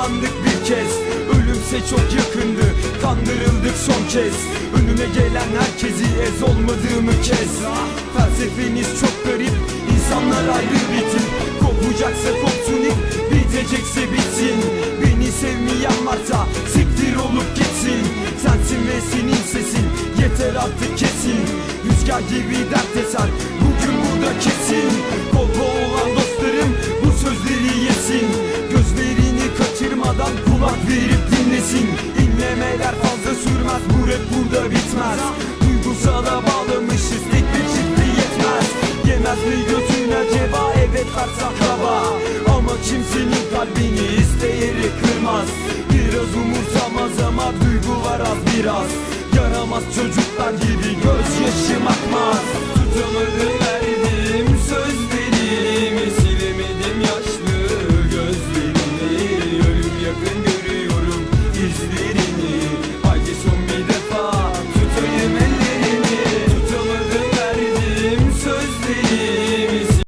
kez yakalandık bir kez. Ölümse çok yakındı Kandırıldık son kez. Önüne gelen herkesi ez olmadığımı kes. Felsefeniz çok garip İnsanlar ayrı bitim Kopacaksa kopsun ip Bitecekse bitsin. Beni sevmeyen varsa Siktir olup gitsin. Sensin ve senin sesin Yeter artık kesin. Rüzgar gibi dert eser Bugün burada kesin sürmez Bu rap burada bitmez. Duygusala bağlamışız Tek bir çiftli yetmez. Yemez mi götün acaba Evet varsa kaba Ama kimsenin kalbini isteyerek kırmaz. Biraz umursamaz ama duygu var az biraz. Yaramaz çocuklar gibi gözyaşım akmaz. Tutamadım